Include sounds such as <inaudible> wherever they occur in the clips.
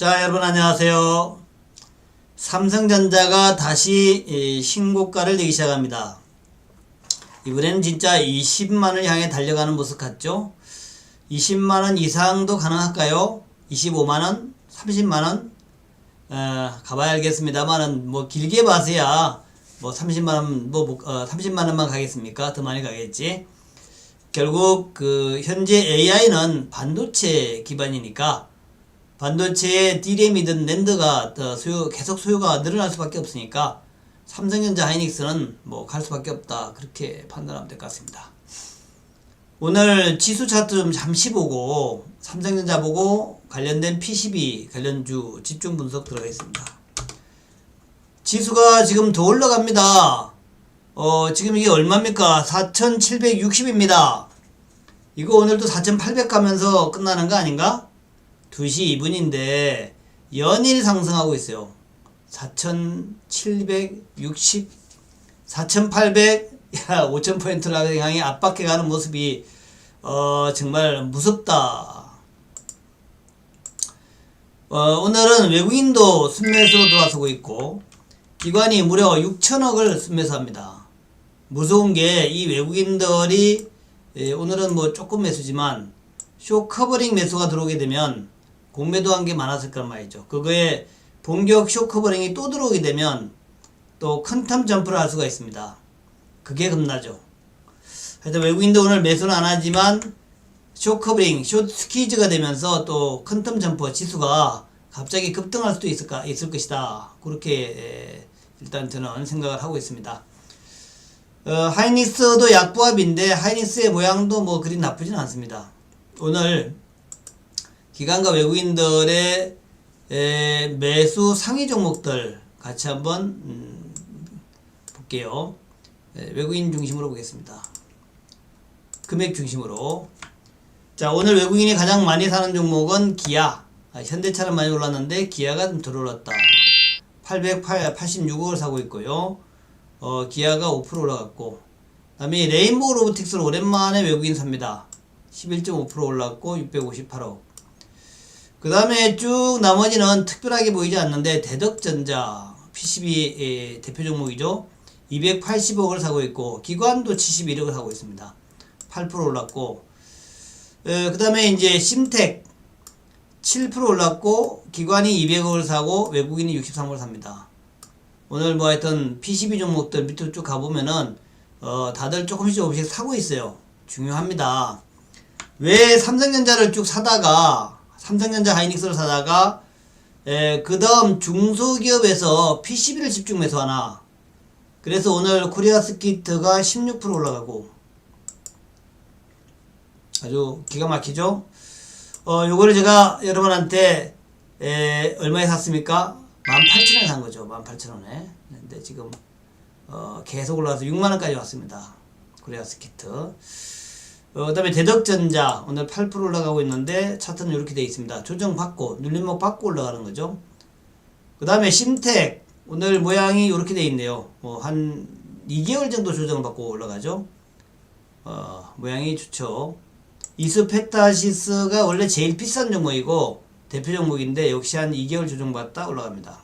자, 여러분 안녕하세요. 삼성전자가 다시 이 신고가를 내기 시작합니다. 이번에는 진짜 20만을 향해 달려가는 모습 같죠? 20만원 이상도 가능할까요? 25만원? 30만원? 어, 가봐야 알겠습니다만은 뭐 길게 봐서야 뭐 30만원 뭐 어, 30만원만 가겠습니까? 더 많이 가겠지. 결국 그 현재 AI는 반도체 기반이니까 반도체의 D램이든 랜드가 더 수요 계속 수요가 늘어날 수밖에 없으니까 삼성전자 하이닉스는 뭐 갈 수밖에 없다 그렇게 판단하면 될 것 같습니다. 오늘 지수 차트 좀 잠시 보고 삼성전자 보고 관련된 PCB 관련주 집중 분석 들어가겠습니다. 지수가 지금 더 올라갑니다. 어, 지금 이게 얼마입니까? 4,760입니다. 이거 오늘도 4,800 가면서 끝나는 거 아닌가? 2시 2분인데 연일 상승하고 있어요. 4,760, 4,800, 야, 5,000포인트를 향해 압박해 가는 모습이, 어, 정말 무섭다. 어, 오늘은 외국인도 순매수로 들어서고 있고, 기관이 무려 6천억을 순매수합니다. 무서운 게 이 외국인들이 예, 오늘은 뭐 조금 매수지만 쇼 커버링 매수가 들어오게 되면 공매도 한 게 많았을 거란 말이죠. 그거에 본격 쇼 커버링이 또 들어오게 되면 또 큰 텀 점프를 할 수가 있습니다. 그게 겁나죠. 하여튼 외국인도 오늘 매수는 안 하지만 쇼 커버링, 쇼 스퀴즈가 되면서 또 큰 텀 점프 지수가 갑자기 급등할 수도 있을까, 있을 것이다. 그렇게 에, 일단 저는 생각을 하고 있습니다. 어, 하이닉스도 약부합인데 하이닉스의 모양도 뭐 그리 나쁘진 않습니다. 오늘 기관과 외국인들의 에, 매수 상위 종목들 같이 한번 음, 볼게요. 에, 외국인 중심으로 보겠습니다. 금액 중심으로. 자, 오늘 외국인이 가장 많이 사는 종목은 기아. 아, 현대차는 많이 올랐는데 기아가 좀 덜 올랐다. 886억을 사고 있고요. 어, 기아가 5% 올라갔고. 다음에 레인보우 로보틱스를 오랜만에 외국인 삽니다. 11.5% 올랐고 658억. 그 다음에 쭉 나머지는 특별하게 보이지 않는데 대덕전자 PCB 의 대표 종목이죠. 280억을 사고 있고 기관도 71억을 사고 있습니다. 8% 올랐고 그 다음에 이제 심텍 7% 올랐고 기관이 200억을 사고 외국인이 63억을 삽니다. 오늘 뭐 하여튼 PCB 종목들 밑으로 쭉 가보면은 어 다들 조금씩 조금씩 사고 있어요. 중요합니다. 왜 삼성전자를 쭉 사다가 삼성전자 하이닉스를 사다가 그 다음 중소기업에서 PCB를 집중 매수하나. 그래서 오늘 코리아 스키트가 16% 올라가고. 아주 기가 막히죠? 어 요거를 제가 여러분한테 에, 얼마에 샀습니까? 18,000원에 산 거죠. 18,000원에. 근데 지금 어, 계속 올라와서 6만원까지 왔습니다. 코리아 스키트 어, 그 다음에 대덕전자 오늘 8% 올라가고 있는데 차트는 이렇게 되어 있습니다. 조정받고 눌림목 받고 올라가는 거죠. 그 다음에 심텍 오늘 모양이 이렇게 되어 있네요. 뭐 한 2개월 정도 조정받고 올라가죠. 어, 모양이 좋죠. 이스펙타시스가 원래 제일 비싼 종목이고 대표 종목인데 역시 한 2개월 조정받다 올라갑니다.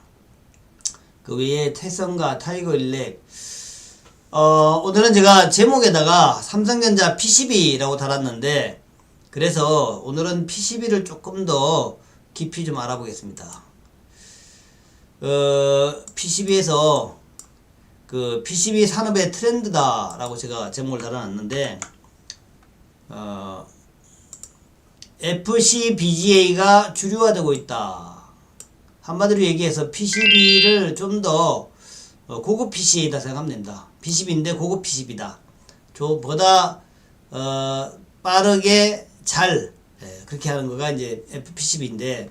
그 외에 태성과 타이거 일렉 어, 오늘은 제가 제목에다가 삼성전자 PCB라고 달았는데, 그래서 오늘은 PCB를 조금 더 깊이 좀 알아보겠습니다. 어, PCB에서 그 PCB 산업의 트렌드다라고 제가 제목을 달아놨는데, 어, FCBGA가 주류화되고 있다. 한마디로 얘기해서 PCB를 좀더 고급 PC이다 생각하면 된다. PCB인데 고급 PCB다. 저보다 어, 빠르게 잘 예, 그렇게 하는 거가 이제 FPCB인데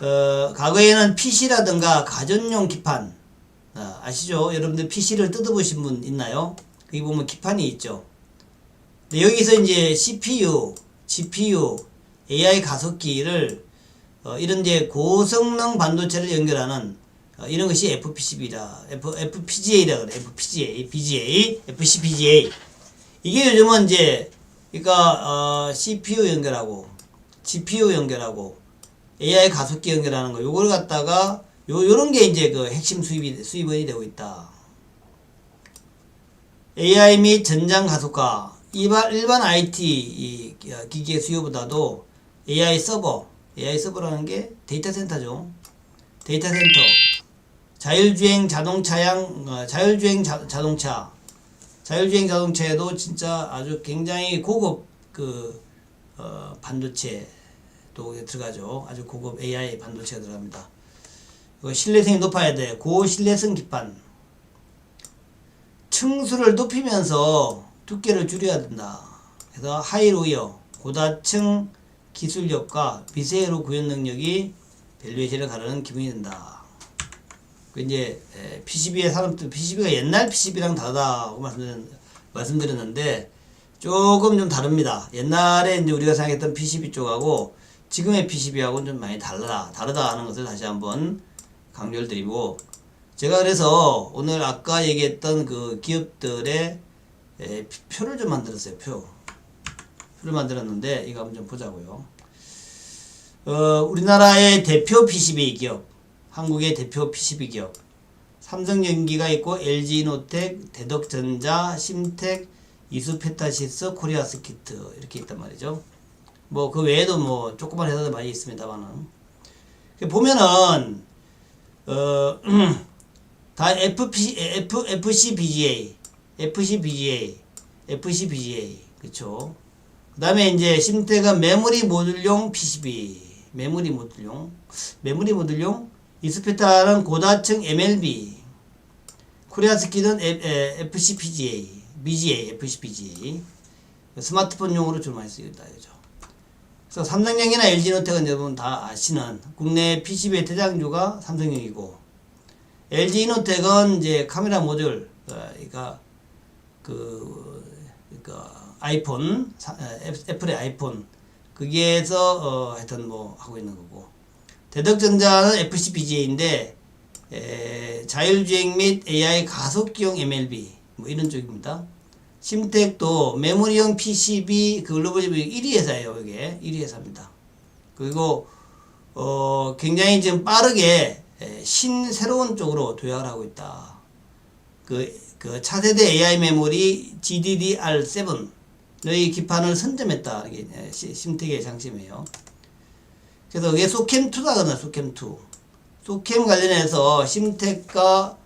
어, 과거에는 PC라든가 가전용 기판 아, 아시죠? 여러분들 PC를 뜯어보신 분 있나요? 거기 보면 기판이 있죠. 여기서 이제 CPU, GPU, AI 가속기를 어, 이런 이제 고성능 반도체를 연결하는 어, 이런 것이 FPCB다. F, FPGA라 그래. FPGA, BGA, FCPGA. 이게 요즘은 이제, 그러니까, 어, CPU 연결하고, GPU 연결하고, AI 가속기 연결하는 거 요걸 갖다가 요 요런 게 이제 그 핵심 수입이 수입원이 되고 있다. AI 및 전장 가속화 일반 일반 IT 이 기기의 수요보다도 AI 서버 AI 서버라는 게 데이터 센터죠. 데이터 센터 자율주행 자동차양 어, 자율주행 자, 자동차 자율주행 자동차에도 진짜 아주 굉장히 고급 그 어, 반도체 또 들어가죠. 아주 고급 AI 반도체가 들어갑니다. 신뢰성이 높아야 돼. 고신뢰성 기판. 층수를 높이면서 두께를 줄여야 된다. 그래서 하이로이어, 고다층 기술력과 미세로 구현 능력이 밸류에이션을 가르는 기본이 된다. 그 이제 PCB의 산업들, PCB가 옛날 PCB랑 다르다고 말씀드렸, 말씀드렸 는데 조금 좀 다릅니다. 옛날에 이제 우리가 생각했던 PCB 쪽하고 지금의 PCB하고는 좀 많이 달라, 다르다 하는 것을 다시 한번 강조를 드리고 제가 그래서 오늘 아까 얘기했던 그 기업들의 에, 표를 좀 만들었어요. 표. 표를 만들었는데 이거 한번 좀 보자고요. 어, 우리나라의 대표 PCB 기업, 한국의 대표 PCB 기업, 삼성전기가 있고 LG노텍, 대덕전자, 심텍, 이수페타시스, 코리아스키트 이렇게 있단 말이죠. 뭐 그 외에도 뭐 조그만 회사들 많이 있습니다만은 보면은 어, <clears throat> 다 FP, F, FCBGA, FCBGA, FCBGA, 그쵸. 그 다음에 이제 심태가 메모리 모듈용 PCB, 메모리 모듈용, 메모리 모듈용, 이스페타는 고다층 MLB, 코리아스키는 FCPGA, BGA, FCPGA, 스마트폰용으로 주로 많이 쓰이다, 그죠. 그래서 삼성전기나 LG노텍은 여러분 다 아시는 국내 PCB의 대장주가 삼성전기고 LG노텍은 이제 카메라 모듈 그러니까 그 그러니까 아이폰 애플의 아이폰 거기에서 어 하여튼 뭐 하고 있는 거고 대덕전자는 FCBGA인데 에, 자율주행 및 AI 가속기용 MLB 뭐 이런 쪽입니다. 심텍도 메모리형 PCB 그 글로벌 1위 회사예요. 이게 1위 회사입니다. 그리고 어 굉장히 지금 빠르게 에, 신 새로운 쪽으로 도약을 하고 있다. 그, 그 차세대 AI 메모리 GDDR7의 기판을 선점했다. 이게 심텍의 장점이에요. 그래서 이게 소캠2라거든요. 소캠2. 소캠 관련해서 심텍과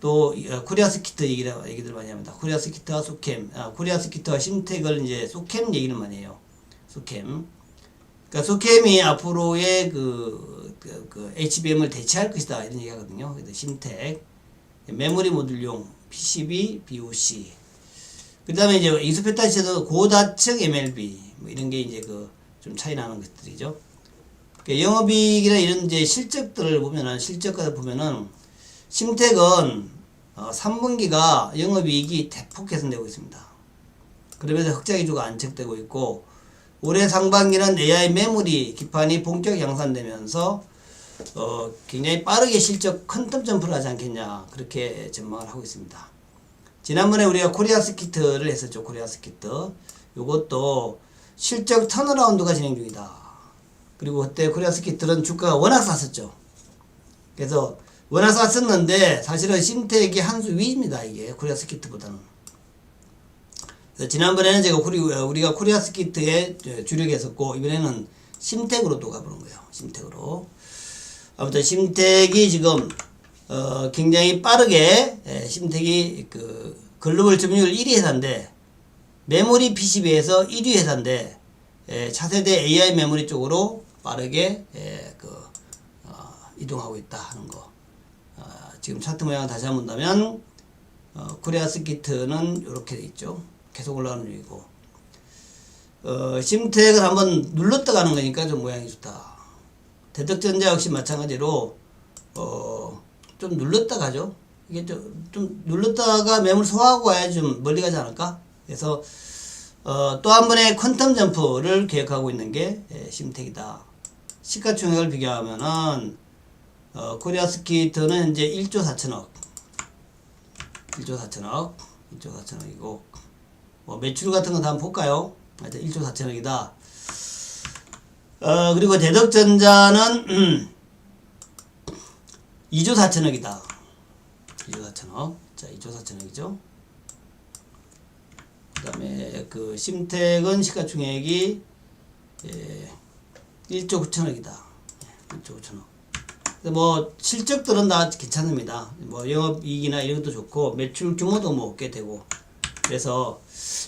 또 어, 코리아스키트 얘기를 얘기들 많이 합니다. 코리아스키트와 소캠, 아, 코리아스키트와 심텍을 이제 소캠 얘기를 많이 해요. 소캠. 그러니까 소캠이 앞으로의 그, 그, 그 HBM을 대체할 것이다 이런 얘기하거든요. 심텍, 메모리 모듈용 PCB, BOC. 그다음에 이제 이스페타시도 고다층 MLB 뭐 이런 게 이제 그 좀 차이 나는 것들이죠. 그 영업이익이나 이런 이제 실적들을 보면은 실적을 보면은 심택은 어, 3분기가 영업이익이 대폭 개선되고 있습니다. 그러면서 흑자 기조가 안착되고 있고 올해 상반기는 AI 메모리 기판이 본격 양산되면서 어, 굉장히 빠르게 실적 큰텀 점프를 하지 않겠냐 그렇게 전망을 하고 있습니다. 지난번에 우리가 코리아 스키트를 했었죠. 코리아 스키트. 요것도 실적 턴어라운드가 진행 중이다. 그리고 그때 코리아 스키트는 주가가 워낙 쌌었죠. 그래서 워낙 쌌었는데 사실은 심텍이 한 수 위입니다. 이게 코리아 스키트보다는. 그래서 지난번에는 제가 우리, 우리가 코리아 스키트에 주력했었고 이번에는 심텍으로 또 가보는 거예요. 심텍으로. 아무튼 심텍이 지금 어, 굉장히 빠르게 에, 심텍이 그 글로벌 점유율 1위 회사인데 메모리 PCB에서 1위 회사인데 에, 차세대 AI 메모리 쪽으로 빠르게 에, 그 어, 이동하고 있다 하는 거. 어, 지금 차트 모양을 다시 한번 본다면 어, 코리아 스키트는 이렇게 돼 있죠. 계속 올라가는 중이고 어, 심텍을 한번 눌렀다 가는 거니까 좀 모양이 좋다. 대덕전자 역시 마찬가지로 어, 좀 눌렀다 가죠. 이게 좀, 좀 눌렀다가 매물 소화하고 와야지 좀 멀리 가지 않을까? 그래서 어, 또 한 번의 퀀텀 점프를 계획하고 있는 게 예, 심텍이다. 시가총액을 비교하면은 어, 코리아 스키트는 이제 1조 4천억, 1조 4천억, 1조 4천억이고 뭐 매출 같은 거 다 한번 볼까요? 하여튼 1조 4천억이다. 어, 그리고 대덕전자는, 음, 2조 4천억이다. 2조 4천억. 자, 2조 4천억이죠. 그 다음에 그 심택은 시가총액이 예, 1조 9천억이다. 1조 9천억. 근데 뭐 실적들은 다 괜찮습니다. 뭐 영업이익이나 이런 것도 좋고 매출 규모도 뭐 꽤 되고 그래서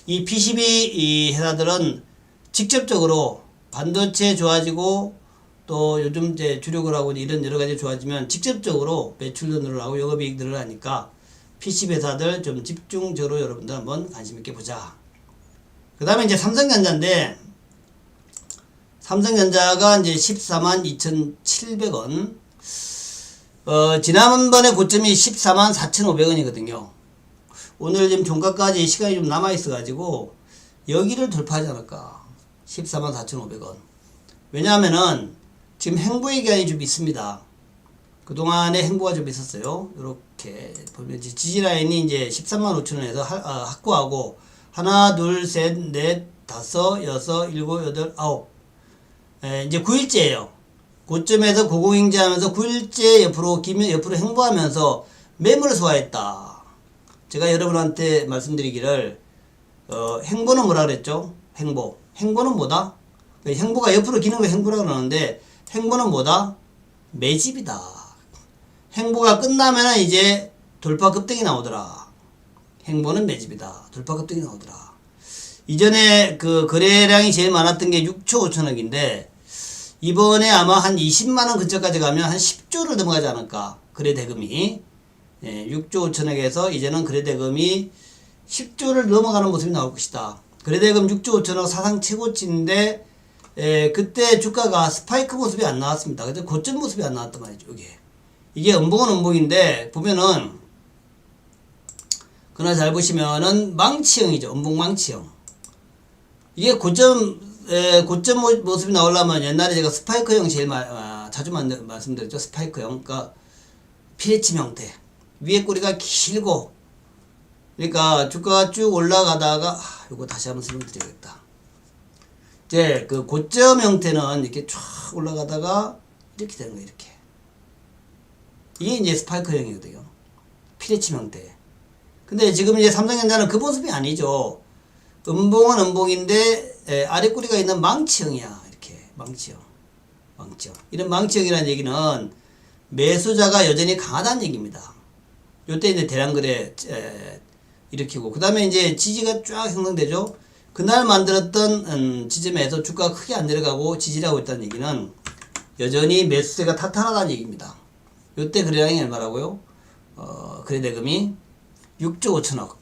이 PCB 이 회사들은 직접적으로 반도체 좋아지고 또 요즘 이제 주력을 하고 이런 여러 가지 좋아지면 직접적으로 매출도 늘어나고 영업이익 늘어나니까 PC 회사들 좀 집중적으로 여러분들 한번 관심 있게 보자. 그 다음에 이제 삼성전자인데 삼성전자가 이제 14만 2,700원. 어, 지난번에 고점이 14만 4,500원이거든요. 오늘 지금 종가까지 시간이 좀 남아있어가지고 여기를 돌파하지 않을까. 14만 4,500원. 왜냐하면은 지금 행보의 기간이 좀 있습니다. 그동안에 행보가 좀 있었어요. 이렇게 보면 지지라인이 이제 13만 5천 원에서 하- 아, 확고하고 하나, 둘, 셋, 넷, 다섯, 여섯, 일곱, 여덟, 아홉. 에, 이제 9일째예요. 고점에서 고공행진하면서 9일째 옆으로 기면 옆으로 행보하면서 매물을 소화했다. 제가 여러분한테 말씀드리기를 어, 행보는 뭐라 그랬죠? 행보. 행보는 뭐다? 그 행보가 옆으로 기는 걸 행보라 그러는데 행보는 뭐다? 매집이다. 행보가 끝나면은 이제 돌파 급등이 나오더라. 행보는 매집이다. 돌파 급등이 나오더라. 이전에 그 거래량이 제일 많았던 게 6초 5천억인데 이번에 아마 한 20만 원 근처까지 가면 한 10조를 넘어가지 않을까. 거래 대금이 예, 6조 5천억에서 이제는 거래 대금이 10조를 넘어가는 모습이 나올 것이다. 거래 대금 6조 5천억 사상 최고치인데 에, 그때 주가가 스파이크 모습이 안 나왔습니다. 그때 고점 모습이 안 나왔단 말이죠. 이게 이게 음봉은 음봉인데 보면은 그나 잘 보시면은 망치형이죠. 음봉 망치형. 이게 고점 에, 고점 모- 모습이 나오려면 옛날에 제가 스파이크형 제일 마, 아, 자주 만, 말씀드렸죠. 스파이크형. 그러니까 피레침 형태. 위에 꼬리가 길고 그러니까 주가가 쭉 올라가다가 아, 이거 다시 한번 설명드려야겠다. 이제 그 고점 형태는 이렇게 쫙 올라가다가 이렇게 되는 거예요. 이렇게. 이게 이제 스파이크형이거든요. 피레침 형태. 근데 지금 이제 삼성전자는 그 모습이 아니죠. 음봉은 음봉인데 에, 아래 꼬리가 있는 망치형이야. 이렇게 망치형. 망치형. 이런 망치형이라는 얘기는 매수자가 여전히 강하다는 얘기입니다. 요때 이제 대량거래 에, 일으키고 그 다음에 이제 지지가 쫙 형성되죠. 그날 만들었던 음, 지점에서 주가가 크게 안 내려가고 지지하고 있다는 얘기는 여전히 매수세가 탄탄하다는 얘기입니다. 요때 거래량이 얼마라고요? 어, 거래 대금이 6조 5천억.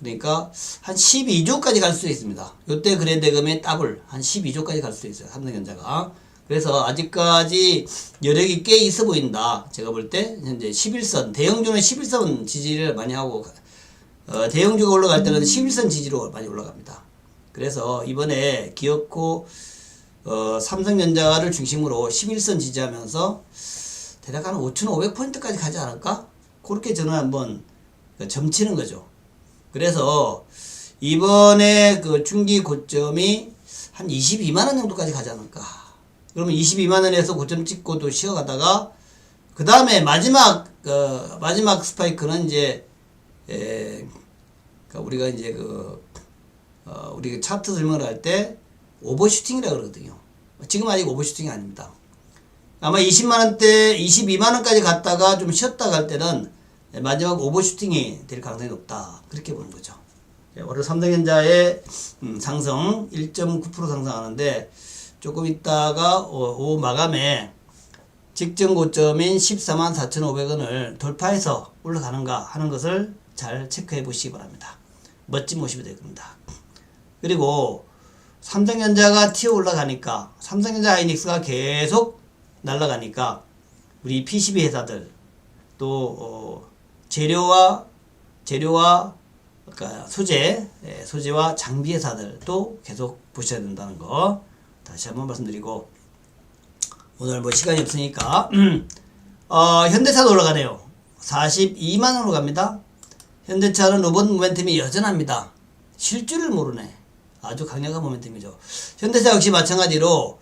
그러니까 한 12조까지 갈 수 있습니다. 요때 대금의 더블 한 12조까지 갈 수 있어요. 삼성전자가. 그래서 아직까지 여력이 꽤 있어 보인다. 제가 볼 때 현재 11선 대형주는 11선 지지를 많이 하고 어, 대형주가 올라갈 때는 11선 지지로 많이 올라갑니다. 그래서 이번에 기어코 어, 삼성전자를 중심으로 11선 지지하면서 대략 한 5,500포인트까지 가지 않을까? 그렇게 저는 한번 점치는 거죠. 그래서 이번에 그 중기 고점이 한 22만 원 정도까지 가지 않을까? 그러면 22만 원에서 고점 찍고 또 쉬어가다가 그 다음에 마지막 그 마지막 스파이크는 이제 에, 그러니까 우리가 이제 그 어, 우리 그 차트 설명을 할 때 오버슈팅이라 그러거든요. 지금 아직 오버슈팅이 아닙니다. 아마 20만 원대, 22만 원까지 갔다가 좀 쉬었다 갈 때는 마지막 오버슈팅이 될 가능성이 높다. 그렇게 보는 거죠. 예, 오늘 삼성전자의 음, 상승 1.9% 상승하는데 조금 있다가 오, 오후 마감에 직전 고점인 14만 4,500원을 돌파해서 올라가는가 하는 것을 잘 체크해 보시기 바랍니다. 멋진 모습이 될 겁니다. 그리고 삼성전자가 튀어 올라가니까 삼성전자 하이닉스가 계속 날아가니까 우리 PCB 회사들 또 어, 재료와 재료와 그러니까 소재 예, 소재와 장비 회사들도 계속 보셔야 된다는 거 다시 한번 말씀드리고 오늘 뭐 시간이 없으니까 <clears throat> 어, 현대차도 올라가네요. 42만 원으로 갑니다. 현대차는 로봇 모멘텀이 여전합니다. 쉴 줄을 모르네. 아주 강력한 모멘텀이죠. 현대차 역시 마찬가지로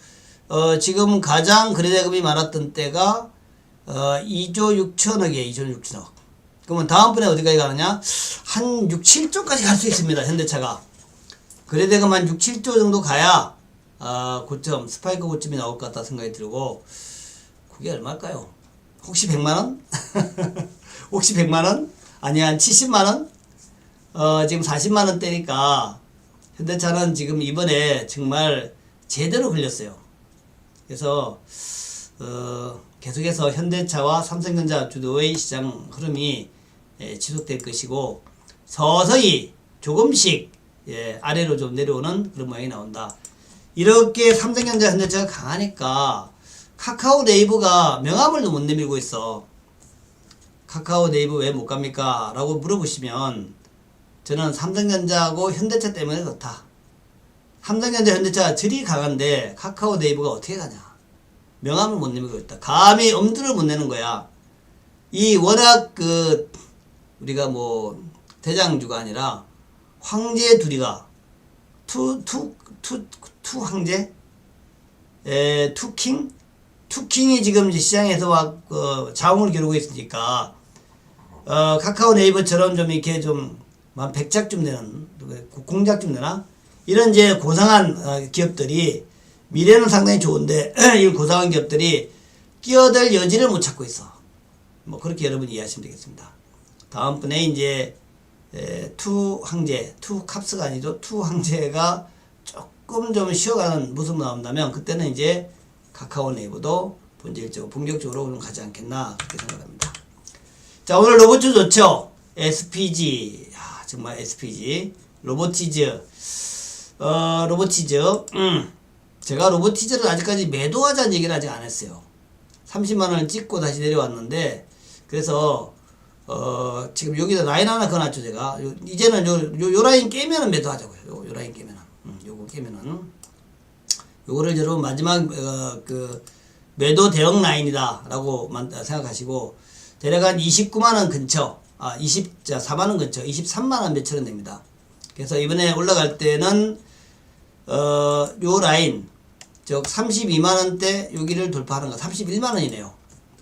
어, 지금 가장 거래대금이 많았던 때가 어, 2조 6천억이에요. 2조 6천억. 그러면 다음번에 어디까지 가느냐? 한 6, 7조까지 갈 수 있습니다. 현대차가. 거래대금 한 6, 7조 정도 가야 아, 고점, 스파이크 고점이 나올 것 같다 생각이 들고 그게 얼마일까요? 혹시 100만 원? <laughs> 혹시 100만 원? 아니 한 70만 원? 어, 지금 40만 원대니까 현대차는 지금 이번에 정말 제대로 걸렸어요. 그래서 어, 계속해서 현대차와 삼성전자 주도의 시장 흐름이 예, 지속될 것이고 서서히 조금씩 예, 아래로 좀 내려오는 그런 모양이 나온다. 이렇게 삼성전자 현대차가 강하니까 카카오 네이버가 명함을 못 내밀고 있어. 카카오 네이버 왜 못 갑니까? 라고 물어보시면 저는 삼성전자하고 현대차 때문에 그렇다. 삼성전자 현대차 질이 강한데 카카오 네이버가 어떻게 가냐? 명함을 못 내밀고 있다. 감히 엄두를 못 내는 거야. 이 워낙 그 우리가 뭐 대장주가 아니라 황제 둘이가 투 투 투 투 황제 에 투킹 투킹이 지금 시장에서 막 어, 자웅을 겨루고 있으니까 어, 카카오 네이버처럼 좀 이렇게 좀 한 100작쯤 되는 공작쯤 되나 이런 이제 고상한 어, 기업들이 미래는 상당히 좋은데 <clears throat> 이 고상한 기업들이 끼어들 여지를 못 찾고 있어. 뭐 그렇게 여러분이 이해하시면 되겠습니다. 다음번에 이제 에, 투 황제, 투 캅스가 아니죠. 투 황제가 조금 좀 쉬어가는 모습 나온다면 그때는 이제 카카오 네이버도 본질적으로 본격적으로 좀 가지 않겠나 그렇게 생각합니다. 자 오늘 로봇주 좋죠? SPG 야, 정말 SPG 로보티즈 어 로보티즈 음. 제가 로보티즈를 아직까지 매도하자는 얘기를 아직 안 했어요. 30만 원을 찍고 다시 내려왔는데 그래서 어 지금 여기다 라인 하나 그어놨죠 제가. 요, 이제는 요, 요, 요 라인 깨면은 매도 하자고요. 요, 요 라인 깨면은. 음, 요거 깨면은. 요거를 여러분 마지막 어, 그 매도 대형 라인이다 라고 만- 생각하시고 대략 한 29만 원 근처 아 20, 자 4만 원 근처 23만 원 몇천 원 됩니다. 그래서 이번에 올라갈 때는 어 요 라인 즉 32만 원대 여기를 돌파하는 거 31만 원이네요.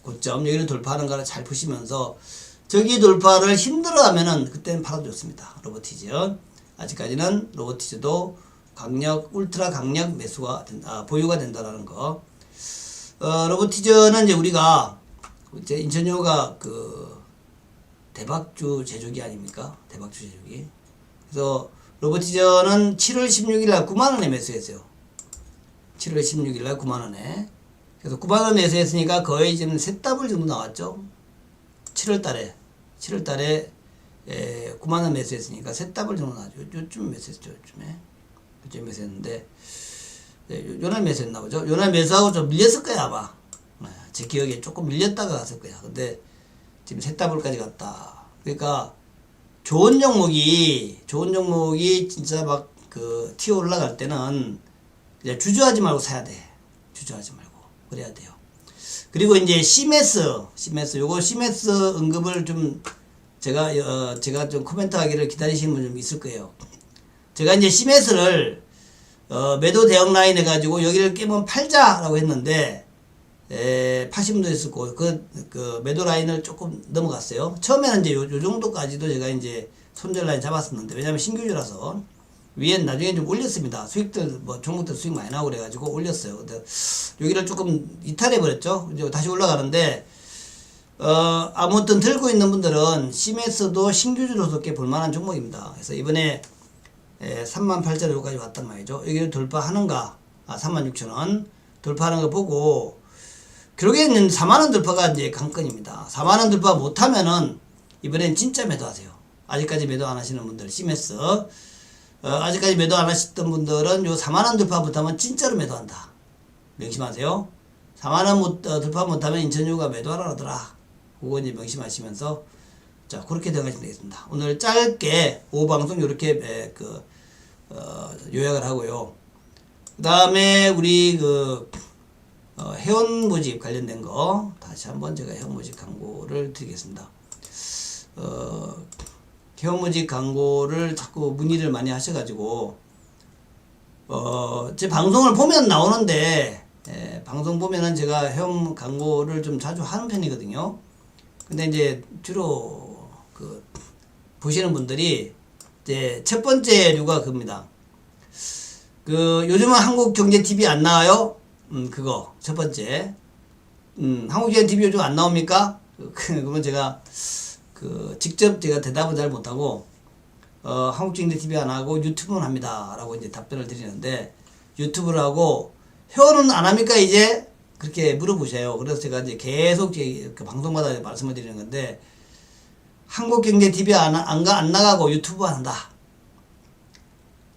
고점. 여기를 돌파하는 거를 잘 보시면서 저기 돌파를 힘들어하면은 그때는 팔아도 좋습니다. 로보티즈 아직까지는 로보티즈도 강력 울트라 강력 매수가 된, 아, 보유가 된다라는 거. 어, 로보티즈는 이제 우리가 이제 인천여가 그 대박주 제조기 아닙니까? 대박주 제조기. 그래서 로보티저는 7월 16일 날 9만 원에 매수했어요. 7월 16일 날 9만 원에. 그래서 9만 원 매수했으니까 거의 지금 세 더블 정도 나왔죠. 7월 달에 7월 달에 에, 9만 원 매수했으니까 세 더블 정도 나죠. 요- 요쯤 매수했죠. 요즘에. 요즘 매수했는데 네, 요- 요날 매수했나 보죠. 요날 매수하고 좀 밀렸을 거야 아마. 네, 제 기억에 조금 밀렸다가 갔을 거야. 근데 지금 세 더블까지 갔다. 그러니까 좋은 종목이 좋은 종목이 진짜 막 그 튀어 올라갈 때는 그냥 주저하지 말고 사야 돼. 주저하지 말고 그래야 돼요. 그리고 이제 시메스 시메스 요거 시메스 언급을 좀 제가 어 제가 좀 코멘트 하기를 기다리시는 분 좀 있을 거예요. 제가 이제 시메스를 어 매도 대형 라인 해가지고 여기를 깨면 팔자라고 했는데 에, 파신 분도 있을 거고, 그, 그, 매도 라인을 조금 넘어갔어요. 처음에는 이제 요, 요 정도까지도 제가 이제 손절 라인 잡았었는데, 왜냐면 신규주라서, 위엔 나중에 좀 올렸습니다. 수익들, 뭐, 종목들 수익 많이 나오고 그래가지고 올렸어요. 근데, 여기를 조금 이탈해 버렸죠. 이제 다시 올라가는데, 어, 아무튼 들고 있는 분들은 심에서도 신규주로서 꽤 볼만한 종목입니다. 그래서 이번에 에, 38,000원까지 왔단 말이죠. 여기를 돌파하는가, 아, 36,000원 돌파하는 거 보고, 결국에는 4만원 돌파가 이제 관건입니다. 4만원 돌파 못하면은, 이번엔 진짜 매도하세요. 아직까지 매도 안 하시는 분들, 심했어. 어, 아직까지 매도 안 하셨던 분들은 요 4만원 돌파 못하면 진짜로 매도한다. 명심하세요. 4만원 못, 어, 돌파 못하면 인천유가 매도하라 그러더라. 그거 이제 명심하시면서, 자, 그렇게 들어가시면 되겠습니다. 오늘 짧게 오후 방송 요렇게 에, 그, 어, 요약을 하고요. 그 다음에 우리 그, 어, 회원 모집 관련된 거 다시 한번 제가 회원 모집 광고를 드리겠습니다. 어, 모집 광고를 자꾸 문의를 많이 하셔가지고 어, 제 방송을 보면 나오는데 에, 방송 보면은 제가 회원 광고를 좀 자주 하는 편이거든요. 근데 이제 주로 그 보시는 분들이 이제 첫 번째 류가 그겁니다. 그 요즘은 한국 경제 TV 안 나와요? 음 그거 첫 번째. 음 한국 경제 TV 요즘 안 나옵니까? 그- <laughs> 그러면 제가 그 직접 제가 대답은 잘 못하고 어 한국 경제 TV 안 하고 유튜브는 합니다라고 이제 답변을 드리는데 유튜브를 하고 회원은 안 합니까 이제 그렇게 물어보세요. 그래서 제가 이제 계속 제 그 방송마다 말씀을 드리는 건데 한국경제 TV 안, 안, 가, 안 나가고 유튜브 한다.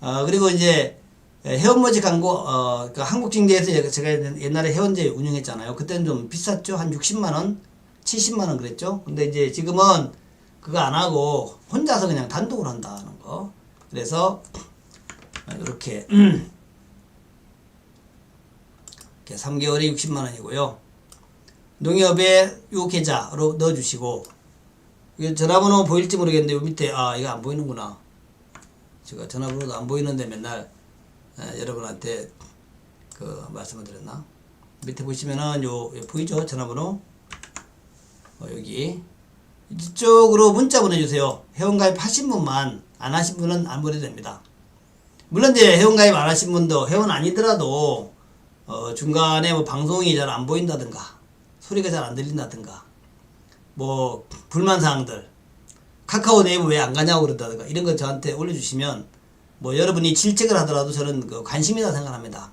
어, 그리고 이제 회원모직 광고, 어, 그 한국경제에서 제가 옛날에 회원제 운영했잖아요. 그때는 좀 비쌌죠. 한 60만 원, 70만원 그랬죠. 근데 이제 지금은 그거 안 하고 혼자서 그냥 단독으로 한다는 거. 그래서 이렇게, 이렇게 3개월에 60만원이고요. 농협에 요 계좌로 넣어주시고, 이게 전화번호 보일지 모르겠는데 요 밑에 아 이거 안 보이는구나. 제가 전화번호도 안 보이는데 맨날 에, 여러분한테 그 말씀을 드렸나? 밑에 보시면은 요, 요 보이죠 전화번호 어, 여기 이쪽으로 문자 보내주세요. 회원가입 하신 분만 안 하신 분은 안 보내도 됩니다. 물론 이제 회원가입 안 하신 분도 회원 아니더라도 어, 중간에 뭐 방송이 잘 안 보인다든가 소리가 잘 안 들린다든가 뭐 불만 사항들 카카오 네이버 왜 안 가냐고 그런다든가 이런 거 저한테 올려주시면 뭐 여러분이 질책을 하더라도 저는 그 관심이다 생각합니다.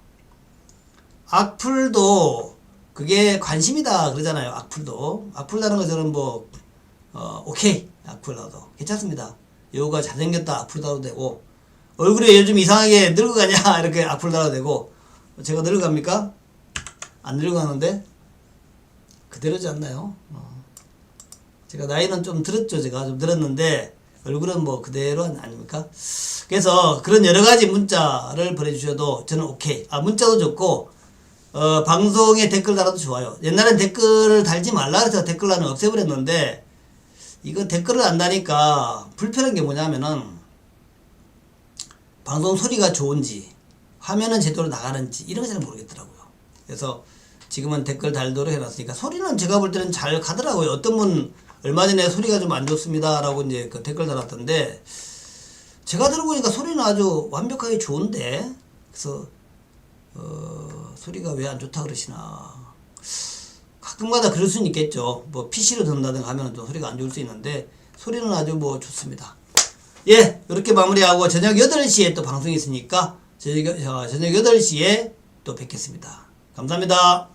악플도 그게 관심이다 그러잖아요. 악플도 악플다는 거 저는 뭐 어, 오케이 악플라도 괜찮습니다. 여우가 잘생겼다 악플 달아도 되고 얼굴에 요즘 이상하게 늙어가냐 <laughs> 이렇게 악플 달아도 되고 제가 늙어갑니까? 안 늙어가는데 그대로지 않나요? 어. 제가 나이는 좀 들었죠. 제가 좀 들었는데 얼굴은 뭐 그대로 아닙니까? 그래서 그런 여러 가지 문자를 보내주셔도 저는 오케이. 아 문자도 좋고 어, 방송에 댓글 달아도 좋아요. 옛날엔 댓글을 달지 말라 해서 댓글란을 없애버렸는데 이거 댓글을 안 다니까 불편한 게 뭐냐면은 방송 소리가 좋은지 화면은 제대로 나가는지 이런 거 잘 모르겠더라고요. 그래서 지금은 댓글 달도록 해놨으니까 소리는 제가 볼 때는 잘 가더라고요. 어떤 분 얼마 전에 소리가 좀 안 좋습니다라고 이제 그 댓글 달았던데 제가 들어보니까 소리는 아주 완벽하게 좋은데 그래서 어, 소리가 왜 안 좋다 그러시나 가끔가다 그럴 수는 있겠죠. 뭐 PC로 듣는다든가 하면 또 소리가 안 좋을 수 있는데 소리는 아주 뭐 좋습니다. 예, 이렇게 마무리하고 저녁 8시에 또 방송이 있으니까 저녁, 어, 저녁 8시에 또 뵙겠습니다. 감사합니다.